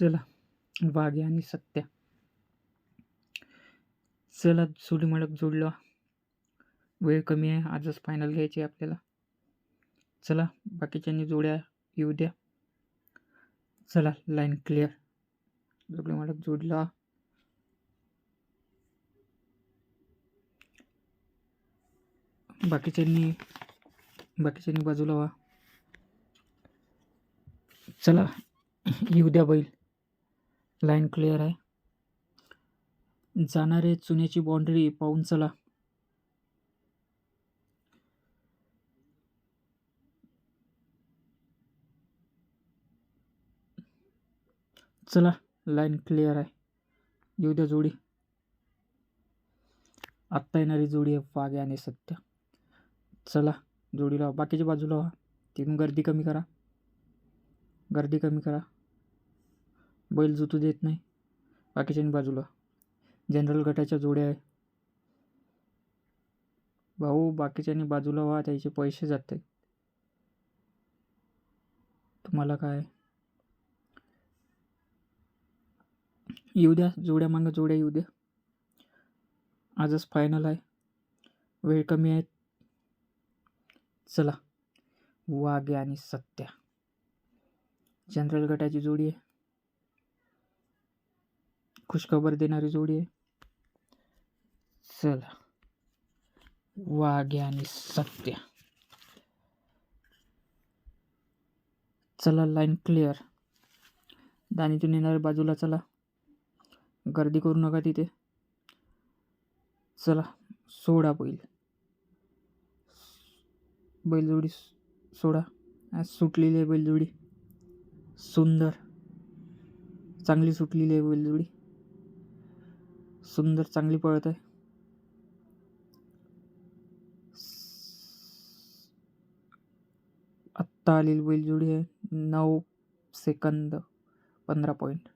चला वाघे आणि सत्या. चला जोडी मडक जोडला. वेळ कमी आहे आजच फायनल घ्यायची आहे आपल्याला. चला बाकीच्यांनी जोड्या येऊ द्या. चला लाईन क्लिअर जोडी मडक जोडला. बाकीच्यांनी बाकीच्यांनी बाजूला वा चला येऊ द्या बैल. लाईन क्लिअर आहे. जाणारे चुन्याची बाउंड्री पाहून चला. चला लाईन क्लिअर आहे. येऊ जोडी. आत्ता जोडी आहे वाघे आणि सत्य. चला, जोडीला, बाकीच्या बाजूला व्हा. गर्दी कमी करा. गर्दी कमी करा. बैल जुतू देत नाही. बाकीच्या बाजूला. जनरल गटाच्या जोड्या आहे. भाऊ बाकीच्यांनी बाजूला व्हा त्याचे पैसे जाते तुम्हाला काय? येऊ द्या जोड्या मागं जोड्या येऊ द्या. आजच फायनल आहे. वेळ कमी आहे चला. वाघ्या आणि सत्या. जनरल गटाची जोडी आहे. खुशखबर देणारी जोडी आहे. चला. वाघ्या आणि सत्या. चला लाईन क्लिअर दाणीतून येणाऱ्या बाजूला चला. गर्दी करू नका तिथे. चला सोडा बैल. बैलजोडी सोडा. आज सुटलेली आहे बैलजोडी. सुंदर. चांगली सुटलेली आहे बैलजोडी. सुंदर चांगली पळत आहे. आत्ता आलेली बैलजोडी आहे नऊ सेकंद पंधरा पॉईंट